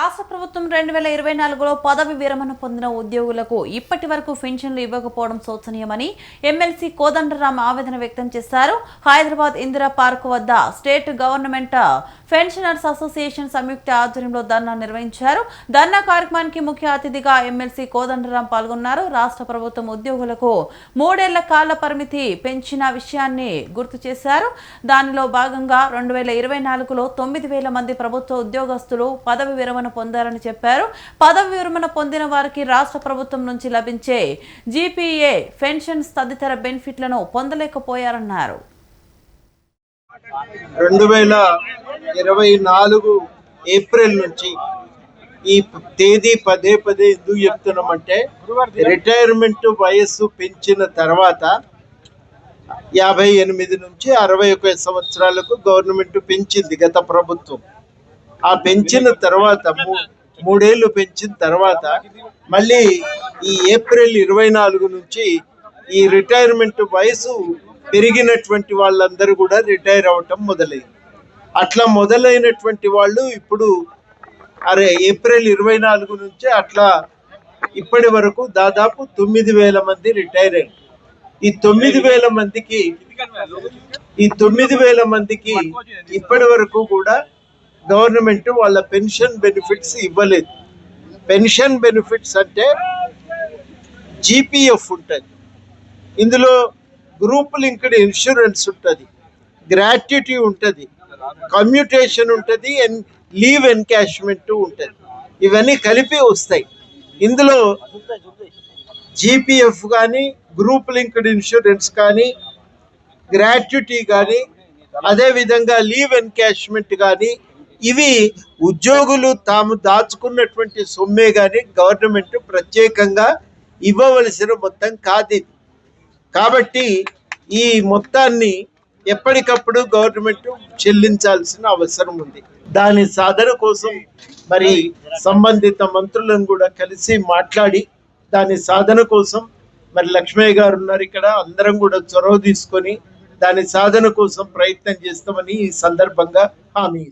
రాష్ట్ర ప్రభుత్వం రెండు వేల ఇరవై నాలుగులో పదవి విరమణ పొందిన ఉద్యోగులకు ఇప్పటి వరకు పెన్షన్లు ఇవ్వకపోవడం శోచనీయమని ఎమ్మెల్సీ కోదండరాం ఆవేదన వ్యక్తం చేశారు. హైదరాబాద్ ఇందిరా పార్క్ వద్ద స్టేట్ గవర్నమెంట్ పెన్షనర్స్ అసోసియేషన్ సంయుక్త ఆధ్వర్యంలో ధర్నా నిర్వహించారు. ధర్నా కార్యక్రమానికి ముఖ్య అతిథిగా ఎమ్మెల్సీ కోదండరాం పాల్గొన్నారు. రాష్ట్ర ప్రభుత్వం ఉద్యోగులకు మూడేళ్ళ కాల పరిమితి పెంచిన విషయాన్ని గుర్తు చేశారు. దానిలో భాగంగా రెండు వేల ఇరవై నాలుగులో తొమ్మిది వేల మంది ప్రభుత్వ ఉద్యోగస్తులు పదవి విరమణ పొందారని చెప్పారు. పదవి విరమణ పొందిన వారికి రాష్ట్ర ప్రభుత్వం నుంచి లభించే జీపీఏ పెన్షన్స్ తదితర బెనిఫిట్లను పొందలేకపోయారన్నారు. రెండు వేల ఇరవై నాలుగు ఏప్రిల్ నుంచి ఈ తేదీ పదే పదే ఎందుకు చెప్తున్నామంటే రిటైర్మెంట్ వయస్సు పెంచిన తర్వాత యాభై ఎనిమిది నుంచి అరవై ఒక సంవత్సరాలకు గవర్నమెంట్ పెంచింది గత ప్రభుత్వం. ఆ పెంచిన తర్వాత మూ- మూడేళ్ళు పెంచిన తర్వాత మళ్ళీ ఈ ఏప్రిల్ ఇరవై నాలుగు నుంచి ఈ రిటైర్మెంట్ వయసు పెరిగినటువంటి వాళ్ళందరూ కూడా రిటైర్ అవటం మొదలైంది. అట్లా మొదలైనటువంటి వాళ్ళు ఇప్పుడు అరే ఏప్రిల్ ఇరవై నాలుగు నుంచి అట్లా ఇప్పటి వరకు దాదాపు తొమ్మిది వేల మంది రిటైర్ అయ్యారు. ఈ తొమ్మిది వేల మందికి ఈ తొమ్మిది వేల మందికి ఇప్పటి వరకు కూడా గవర్నమెంట్ వాళ్ళ పెన్షన్ బెనిఫిట్స్ ఇవ్వలేదు. పెన్షన్ బెనిఫిట్స్ అంటే జీపీఎఫ్ ఉంటుంది. ఇందులో గ్రూప్ లింక్డ్ ఇన్సూరెన్స్ ఉంటుంది. గ్రాట్యుటీ ఉంటుంది. కమ్యూటేషన్ ఉంటుంది. అండ్ లీవ్ ఎన్కాష్మెంట్ ఉంటుంది. ఇవన్నీ కలిపి వస్తాయి. ఇందులో జీపీఎఫ్ కానీ గ్రూప్ లింక్డ్ ఇన్సూరెన్స్ కానీ గ్రాట్యుటీ కానీ అదేవిధంగా లీవ్ ఎన్కాష్మెంట్ కానీ ఇవి ఉద్యోగులు తాము దాచుకున్నటువంటి సొమ్మే కానీ గవర్నమెంట్ ప్రత్యేకంగా ఇవ్వవలసిన మొత్తం కాదు కాబట్టి ఈ మొత్తాన్ని ఎప్పటికప్పుడు గవర్నమెంట్ చెల్లించాల్సిన అవసరం ఉంది. దాని సాధన కోసం మరి సంబంధిత మంత్రులను కూడా కలిసి మాట్లాడి దాని సాధన కోసం మరి లక్ష్మయ్య గారు ఉన్నారు ఇక్కడ. అందరం కూడా చొరవ తీసుకొని దాని సాధన కోసం ప్రయత్నం చేస్తామని ఈ సందర్భంగా హామీ